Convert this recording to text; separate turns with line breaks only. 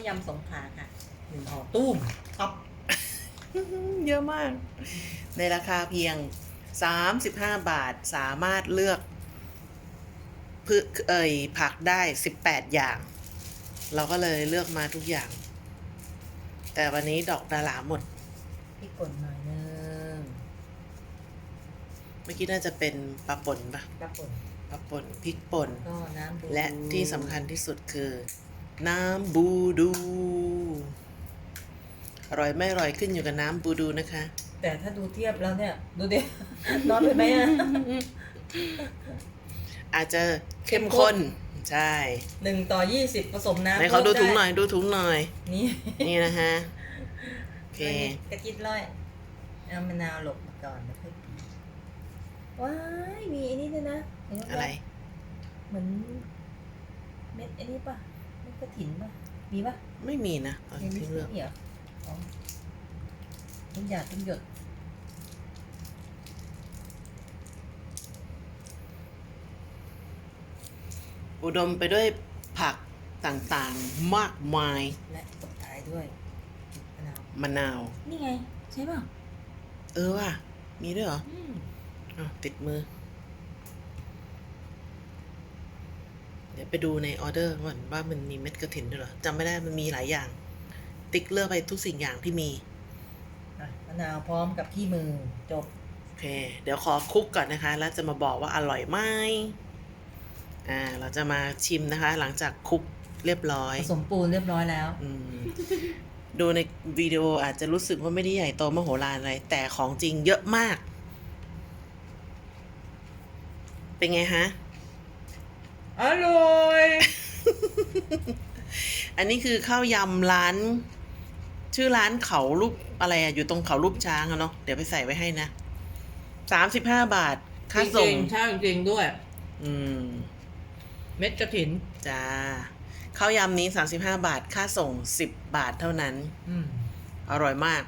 วยำสงขลาค่ะหนึ่งห่อตุ้มท็อป
เยอะมาก ในราคาเพียง 35 บาทสามารถเลือกพืชเอ่ยผักได้ 18 อย่าง เราก็เลยเลือกมาทุกอย่าง แต่วันนี้ดอกดาราหมด
พี่ป่นหน่อยนึง
เมื่อกี้น่าจะเป็นปลาป่นปะ
กระป่น
ปลาป่นพริกป่น
ก็น้ำดู
และที่สำคัญที่สุดคือ น้ำบูดู อร่อยไม่อร่อยขึ้นอยู่กับน้ำบูดูนะคะ
แต่ถ้าดูเทียบแล้วเนี่ย ดูดิน้อยไปไหมอะ
อาจจะเข้มข้น ใช่
หนึ่งต่อยี่สิบผสมน้ำ
ไหนเขาดูถุงห
ไน่
อยดูถุงหน่อย
นี่
นี่นะฮะโอเค
กระจิตร้อยเอามะนาวหลบมาก่อนนะเพื่อนว้ายมีอันนี้ด้วยนะเห็นหม
อะไร
เหมือนเม็ดอันนี้ป่ะเม็ด กระถินป่ะมีป่ะ
ไม่มีนะตอน
ยังมี
ที่เลือก
เหรออ๋อต้นหยาดต้นหยด
อุดมไปด้วยผักต่างๆ มากมาย
และตบท้ายด้วยมะนาว
มะนาว
นี่ไง ใช่ป่ะ
เออว่ะมีด้วยเหรอ
อืม
อ้าวติดมือ ดี๋ยวไปดูในออเดอร์ก่อนว่ามันมีเม็ดกระถินด้วยเหรอจำไม่ได้มันมีหลายอย่าง ติ๊กเลือกไปทุกสิ่งอย่างที่มี
อะมะนาวพร้อมกับขี้มือจบ
โอเค เดี๋ยวขอคลุกก่อนนะคะ แล้วจะมาบอกว่าอร่อยไหมอ่าเราจะมาชิมนะคะ หลังจากคลุกเรียบร้อย
ผสมปูนเรียบร้อยแล้ว
อืมดูในวิดีโออาจจะรู้สึกว่าไม่ได้ใหญ่โตมโหฬารอะไร แต่ของจริงเยอะมาก เป็นไงฮะ
อร่อย
อันนี้คือข้าวยำร้าน ชื่อร้านเขารูปอะไรอะอยู่ตรงเขารูปช้างอะเนาะเดี๋ยวไปใส่ไว้ให้นะสามสิบห้าบาท ค่าส่ง
ใช่จริงๆด้วย
อืม
เม็ดกระถิน
จ้าข้าวยำนี้สามสิบห้าบาท ค่าส่งสิบบาทเท่านั้น
อืม
อร่อยมาก